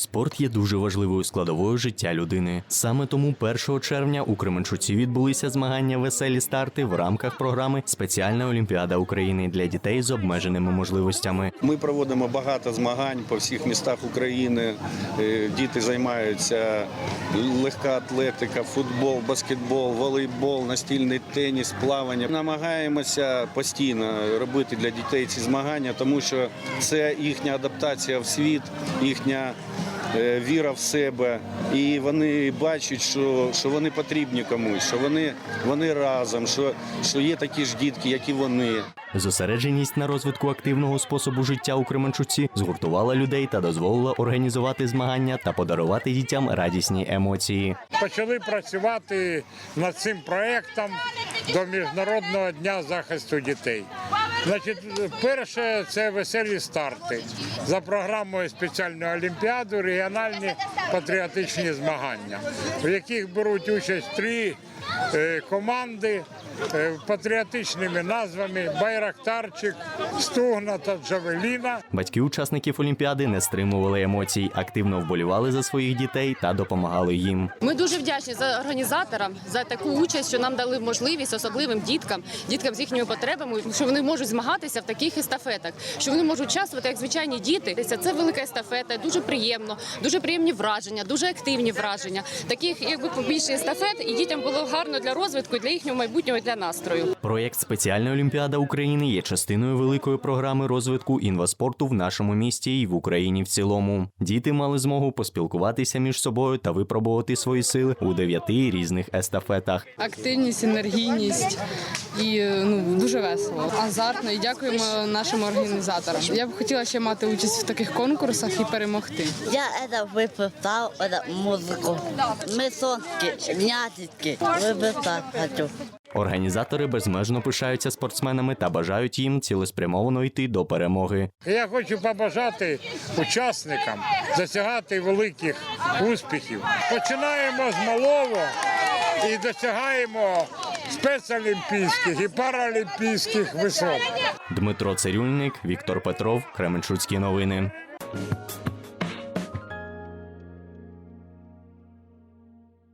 Спорт є дуже важливою складовою життя людини. Саме тому 1 червня у Кременчуці відбулися змагання веселі старти в рамках програми Спеціальна Олімпіада України для дітей з обмеженими можливостями. Ми проводимо багато змагань по всіх містах України. Е, Діти займаються легка атлетика, футбол, баскетбол, волейбол, настільний теніс, плавання. Намагаємося постійно робити для дітей ці змагання, тому що це їхня адаптація в світ, їхня віра в себе. І вони бачать, що, що вони потрібні комусь, що вони, вони разом, що, що є такі ж дітки, як і вони. Зосередженість на розвитку активного способу життя у Кременчуці згуртувала людей та дозволила організувати змагання та подарувати дітям радісні емоції. почали працювати над цим проєктом до Міжнародного дня захисту дітей. Значить, перше це веселі старти за програмою спеціальної олімпіади, регіональні патріотичні змагання, в яких беруть участь три е, команди е, патріотичними назвами Байрактарчик, Стугна та Джавеліна. Батьки учасників Олімпіади не стримували емоцій, активно вболівали за своїх дітей та допомагали їм. Ми дуже вдячні за організаторам за таку участь, що нам дали можливість особливим діткам, діткам з їхніми потребами, що вони можуть змагатися в таких естафетах, що вони можуть участвувати як звичайні діти. Це велика естафета, дуже приємно, дуже приємні враження, дуже активні враження. Таких якби побільше естафет, і дітям було гарно для розвитку, для їхнього майбутнього, і для настрою. Проєкт Спеціальна Олімпіада України є частиною великої програми розвитку інваспорту в нашому місті і в Україні в цілому. Діти мали змогу поспілкуватися між собою та випробувати свої сили у дев'яти різних естафетах. активність, енергійність і ну дуже весело, азартно. І дякуємо нашим організаторам. Я б хотіла ще мати участь в таких конкурсах і перемогти. Я это выписал, это музыку. Мы сонки, нятики. Выписать хочу. Організатори безмежно пишаються спортсменами та бажають їм цілеспрямовано йти до перемоги. І Я хочу побажати учасникам досягати великих успіхів. Починаємо з малого і досягаємо спецолімпійських і паралімпійських висот. Дмитро Цирюльник, Віктор Петров, Кременчуцькі новини.